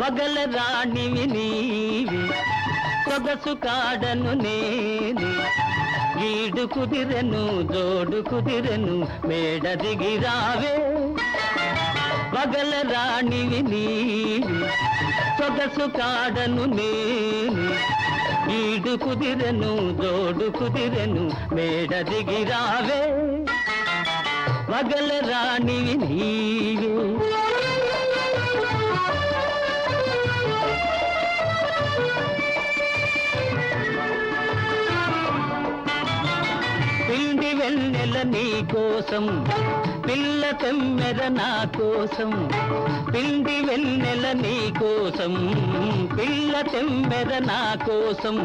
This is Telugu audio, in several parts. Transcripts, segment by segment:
వగల రాణివి నీవి సొగసు కాడను నేనే. వీడు కుదిరెను జోడు కుదిరెను మేడ దిగిరావే వగల రాణివి నీవి సొగసు కాడను నేను. ఈడు కుదిరెను జోడు కుదిరెను మేడ దిగిరావే వగల రాణివి నీవి. వెన్నెల నీ కోసం పిల్ల తెమ్మెర నా కోసం పిండి వెన్నెల నీ కోసం పిల్ల తెమ్మెర నా కోసం.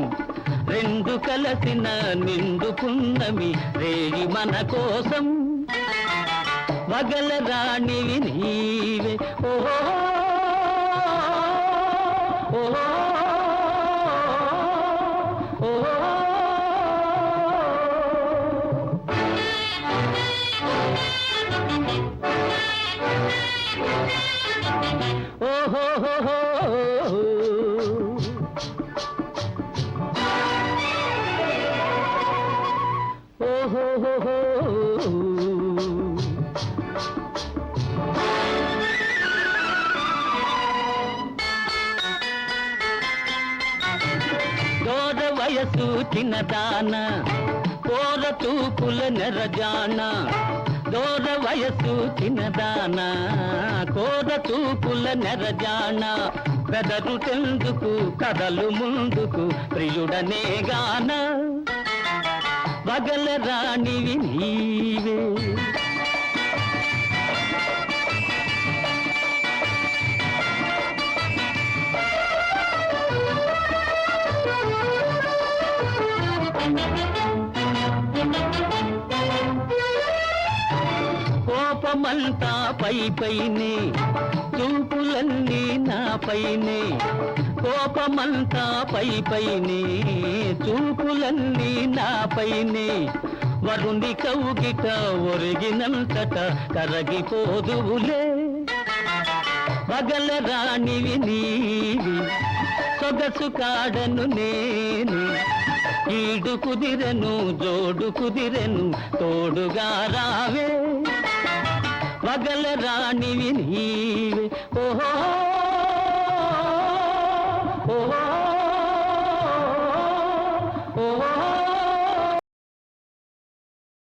రెండు కలసిన నిండు పున్నమి రేగి మన కోసం. వగల రాణివి నీవే ఓహో ఓహో వయసు చిన్నదాన కోర తూపుల నెరజాన దోద వయసు చిన్నదాన కోద తూపుల నెరజాన బెదరు తెందుకు కథలు ముందుకు ప్రియుడనే గాన. వగల రాణివి నీవే. కోపమంతా పై పైనే చూపులన్నీ నా పైనే. కోపమంతా పై పైనే చూపులన్నీ నా పైనే. వరుణి కౌగిట ఒరిగినంతట కరగిపోదువులే. పగల రాణివి నీవి సొగసు కాడను నేను. ఈడు కుదిరెను జోడు కుదిరెను తోడుగా రావే. పగల రాణివి నీవే. ఓహో